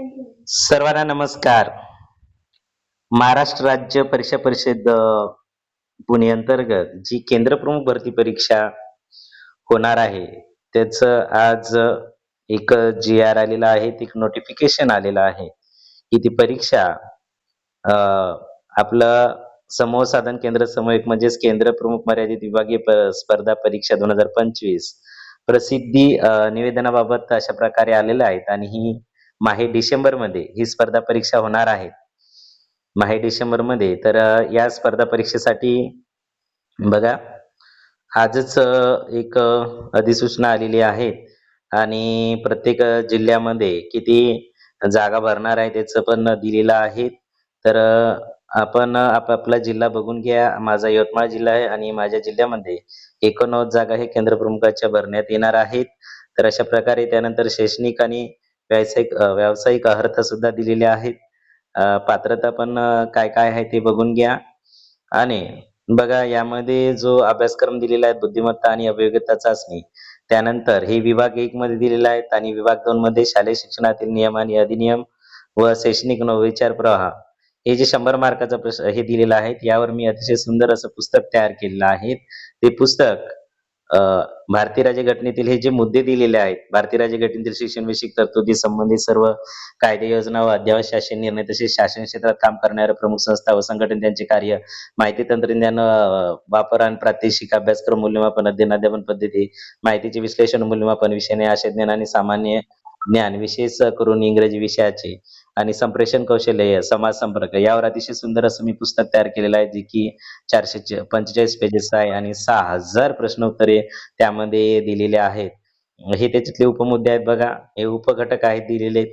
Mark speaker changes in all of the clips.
Speaker 1: सर्वांना नमस्कार. महाराष्ट्र राज्य परीक्षा परिषद पुणे अंतर्गत जी केंद्र प्रमुख भरती परीक्षा होणार आहे त्याच आज एक जी आर आलेला आहे एक नोटिफिकेशन आलेलं आहे की ती परीक्षा आपलं समूह साधन केंद्र समूह म्हणजेच केंद्र प्रमुख मर्यादित विभागीय स्पर्धा परीक्षा दोन हजार पंचवीस प्रसिद्धी निवेदनाबाबत अशा प्रकारे आलेल्या आहेत आणि ही माहे डिसेंबरमध्ये ही स्पर्धा परीक्षा होणार आहे. माहे डिसेंबरमध्ये तर या स्पर्धा परीक्षेसाठी बघा आजच एक अधिसूचना आलेली आहे आणि प्रत्येक जिल्ह्यामध्ये किती जागा भरणार आहे त्याचं पण दिलेलं आहे. तर आपण आपापला जिल्हा बघून घ्या. माझा यवतमाळ जिल्हा आहे आणि माझ्या जिल्ह्यामध्ये एकोणनव्वद जागा हे केंद्र प्रमुखाच्या भरण्यात येणार आहेत. तर अशा प्रकारे त्यानंतर शैक्षणिक आणि व्यावसायिक व्यावसायिक अर्हता सुद्धा दिलेल्या आहेत. पात्रता पण काय काय आहे ते बघून घ्या. आणि बघा यामध्ये जो अभ्यासक्रम दिलेला आहे बुद्धिमत्ता आणि अभियोग्यता चाचणी त्यानंतर हे विभाग एक मध्ये दिलेला आहे आणि विभाग दोन मध्ये शालेय शिक्षणातील नियम आणि अधिनियम व शैक्षणिक नवविचार प्रवाह. हे जे शंभर मार्काचा प्रश्न हे दिलेलं आहे यावर मी अतिशय सुंदर असं पुस्तक तयार केलेलं आहे. ते पुस्तक भारतीय राज्यघटनेतील हे जे मुद्दे दिलेले आहेत भारतीय राज्यघटनेतील शिक्षणविषयक तरतुदी संबंधित सर्व कायदे योजना व अध्यावत शासन निर्णय तसेच शासन क्षेत्रात काम करणाऱ्या प्रमुख संस्था व संघटन त्यांचे कार्य माहिती तंत्रज्ञान वापर आणि प्रात्यक्षिक अभ्यासक्रम मूल्यमापन अध्ययन अध्यापन पद्धती माहितीचे विश्लेषण मूल्यमापन विषयाने आशय ज्ञान आणि सामान्य ज्ञान विशेष करून इंग्रजी विषयाचे आणि संप्रेषण कौशल्य समाज संपर्क यावर अतिशय सुंदर असं मी पुस्तक तयार केलेलं आहे जे की चारशे पंचेचाळीस पेजेस आहे आणि सहा हजार प्रश्न उत्तरे त्यामध्ये दिलेले आहेत. हे त्याच्यातले उपमुद्दे आहेत बघा हे उपघटक आहेत दिलेले.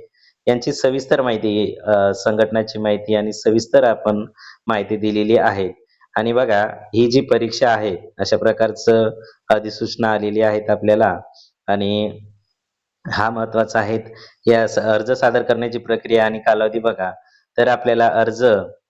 Speaker 1: यांची सविस्तर माहिती संघटनाची माहिती आणि सविस्तर आपण माहिती दिलेली आहे. आणि बघा ही जी परीक्षा आहे अशा प्रकारचं अधिसूचना आलेली आहेत आपल्याला. आणि हा महत्त्वाचा आहे. या स- अर्ज सादर करण्याची प्रक्रिया आणि कालावधी बघा. तर आपल्याला अर्ज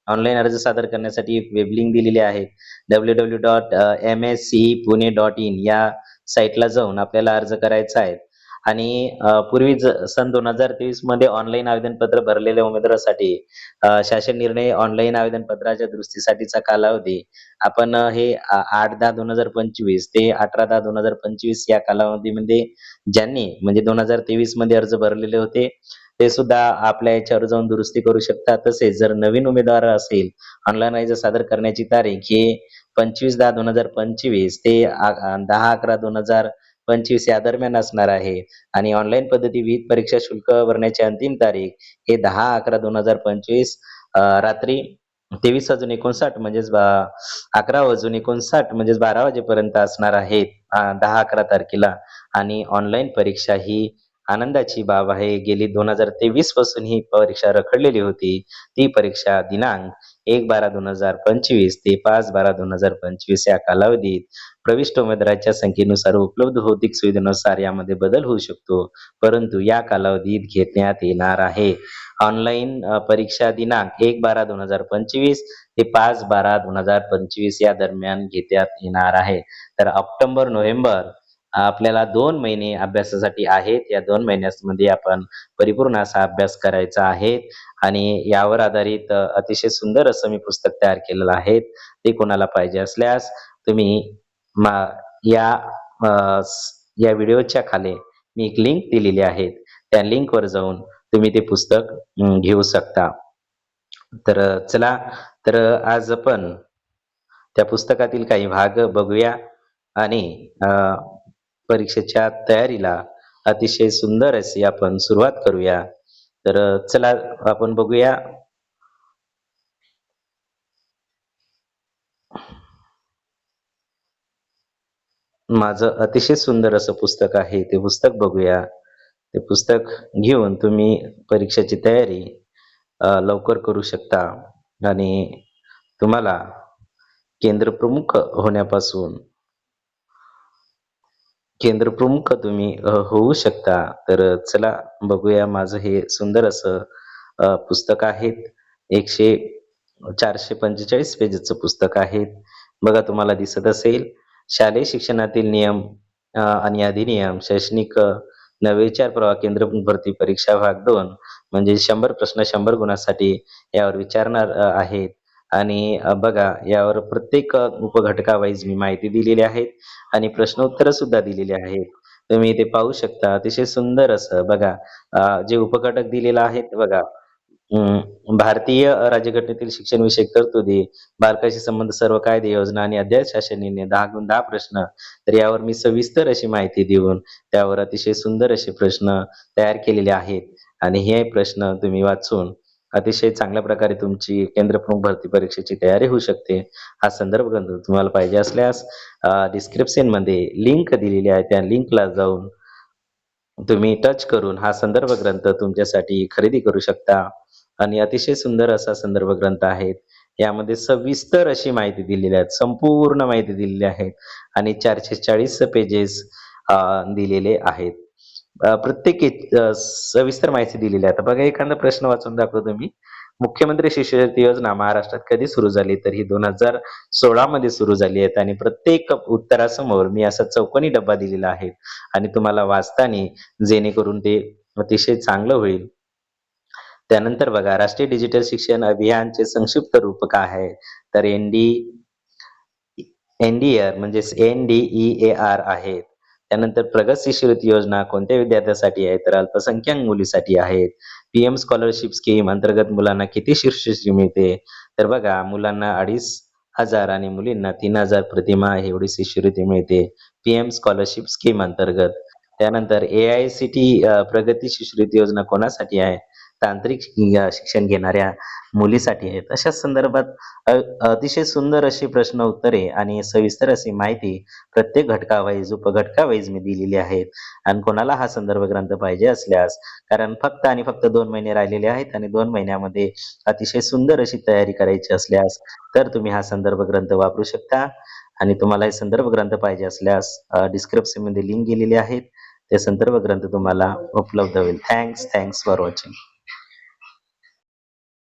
Speaker 1: ऑनलाईन अर्ज सादर करण्यासाठी एक वेब लिंक दिलेली आहे. W W dot M S C Pune dot in या साईटला जाऊन आपल्याला अर्ज करायचा आहे. आणि पूर्वी सन दोन हजार तेवीसमध्ये ऑनलाईन आवेदनपत्र भरलेल्या उमेदवारासाठी शासन निर्णय ऑनलाईन आवेदनपत्राच्या दुरुस्तीसाठीचा कालावधी आपण हे आठ दहा दोन हजार पंचवीस ते अठरा दहा दोन हजार पंचवीस या कालावधीमध्ये ज्यांनी म्हणजे दोन हजार तेवीसमध्ये अर्ज भरलेले होते ते सुद्धा आपल्या याच्यावर जाऊन दुरुस्ती करू शकतात. तसेच जर नवीन उमेदवार असेल ऑनलाईन अर्ज सादर करण्याची तारीख ही पंचवीस दहा दोन हजार पंचवीस ते दहा अकरा दोन हजार पंचवीस या दरम्यान असणार आहे. आणि ऑनलाईन पद्धती विहित परीक्षा शुल्क भरण्याची अंतिम तारीख हे दहा अकरा दोन हजार पंचवीस रात्री तेवीस वाजून एकोणसाठ म्हणजेच अकरा वाजून एकोणसाठ म्हणजेच बारा वाजेपर्यंत असणार आहेत दहा अकरा तारखेला. आणि ऑनलाईन परीक्षा ही आनंदाची बाब आहे. गेली दोन हजार तेवीसपासून ही परीक्षा रखडलेली होती. ती परीक्षा दिनांक एक बारा दोन हजार पंचवीस ते पाच बारा दोन हजार पंचवीस या कालावधीत प्रविष्ट उमेदवाराच्या संख्येनुसार उपलब्ध भौतिक सुविधेनुसार यामध्ये बदल होऊ शकतो. परंतु या कालावधीत घेण्यात येणार आहे. ऑनलाईन परीक्षा दिनांक एक बारा दोन हजार पंचवीस ते पाच बारा दोन हजार पंचवीस या दरम्यान घेण्यात येणार आहे. तर ऑक्टोबर नोव्हेंबर आपल्याला दोन महिने अभ्यासासाठी आहेत. या दोन महिन्यामध्ये आपण परिपूर्ण असा अभ्यास करायचा आहे. आणि यावर आधारित अतिशय सुंदर असं मी पुस्तक तयार केलेलं आहे. ते कोणाला पाहिजे असल्यास तुम्ही मा- या या व्हिडिओच्या खाली मी एक लिंक दिलेली आहे. त्या लिंकवर जाऊन तुम्ही ते पुस्तक घेऊ शकता. तर चला तर आज आपण त्या पुस्तकातील काही भाग बघूया. आणि परीक्षेच्या तयारीला अतिशय सुंदर अशी आपण सुरुवात करूया. तर चला आपण बघूया. माझं अतिशय सुंदर असं पुस्तक आहे ते पुस्तक बघूया. ते पुस्तक घेऊन तुम्ही परीक्षेची तयारी लवकर करू शकता. आणि तुम्हाला केंद्र प्रमुख होण्यापासून केंद्रप्रमुख तुम्ही अ, होऊ शकता. तर चला बघूया माझं हे सुंदर असं अ, पुस्तक आहे एकशे चारशे पंचेचाळीस पेजेसचं पुस्तक आहे बघा तुम्हाला दिसत असेल. शालेय शिक्षणातील नियम अ, आणि अधिनियम शैक्षणिक अ, नवे विचार प्रवाह केंद्र भरती परीक्षा भाग दोन म्हणजे शंभर प्रश्न शंभर गुणासाठी यावर विचारणार अ, आहेत. आणि बघा यावर प्रत्येक उपघटकावाईज मी माहिती दिलेली आहे आणि प्रश्न उत्तर सुद्धा दिलेली आहेत. तुम्ही इथे पाहू शकता अतिशय सुंदर असं बघा जे उपघटक दिलेलं आहे बघा अं, भारतीय राज्यघटनेतील शिक्षण विषयक तरतुदी बालकाशी संबंध सर्व कायदे योजना आणि अध्याय शासन निर्णय दहा गुण दहा प्रश्न तर यावर मी सविस्तर अशी माहिती देऊन त्यावर अतिशय सुंदर असे प्रश्न तयार केलेले आहेत. आणि हे प्रश्न तुम्ही वाचून अतिशय चांगल्या प्रकारे तुमची केंद्रप्रमुख भरती परीक्षेची तयारी होऊ शकते. हा संदर्भ ग्रंथ तुम्हाला पाहिजे असल्यास डिस्क्रिप्शनमध्ये लिंक दिलेली आहे. त्या लिंकला जाऊन तुम्ही टच करून हा संदर्भ ग्रंथ तुमच्यासाठी खरेदी करू शकता. आणि अतिशय सुंदर असा संदर्भ ग्रंथ आहे. यामध्ये सविस्तर अशी माहिती दिलेली आहे. संपूर्ण माहिती दिलेली आहे. आणि चारशे चाळीस पेजेस दिलेले आहेत. प्रत्येक सविस्तर माहिती दिलेली आहे. आता बघा एखादा प्रश्न वाचून दाखवतो मी. मुख्यमंत्री शिष्यवृत्ती योजना महाराष्ट्रात कधी सुरू झाली? तर ही दोन हजार सोळा मध्ये सुरू झाली आहेत आणि प्रत्येक उत्तरासमोर मी असा चौकोनी डब्बा दिलेला आहे. आणि तुम्हाला वाचताना जेणेकरून ते अतिशय चांगलं होईल. त्यानंतर बघा राष्ट्रीय डिजिटल शिक्षण अभियानचे संक्षिप्त रूप काय आहे. तर एन डी एनडीआर म्हणजेच N D E A R आहे. त्यानंतर प्रगत शिष्यवृत्ती योजना कोणत्या विद्यार्थ्यांसाठी आहे? तर अल्पसंख्याक मुलीसाठी आहेत. पीएम स्कॉलरशिप स्कीम अंतर्गत मुलांना किती शिष्यवृत्ती मिळते? तर बघा मुलांना अडीच हजार आणि मुलींना तीन हजार प्रतिमा एवढी शिष्यवृत्ती मिळते. पीएम स्कॉलरशिप स्कीम अंतर्गत. त्यानंतर ए आय सी टी प्रगती शिष्यवृत्ती योजना कोणासाठी आहे? तांत्रिक शिक्षण घेणाऱ्या मुलीसाठी आहेत. अशा संदर्भात अतिशय सुंदर अशी प्रश्न उत्तरे आणि सविस्तर अशी माहिती प्रत्येक घटकावाईज उपघटकावाईज मी दिलेली आहेत. आणि कोणाला हा संदर्भ ग्रंथ पाहिजे असल्यास कारण फक्त आणि फक्त दोन महिने राहिलेले आहेत आणि दोन महिन्यामध्ये अतिशय सुंदर अशी तयारी करायची असल्यास तर तुम्ही हा संदर्भ ग्रंथ वापरू शकता. आणि तुम्हाला हे संदर्भ ग्रंथ पाहिजे असल्यास डिस्क्रिप्शनमध्ये लिंक गेलेली आहेत. ते संदर्भ ग्रंथ तुम्हाला उपलब्ध होईल. Thanks thanks for watching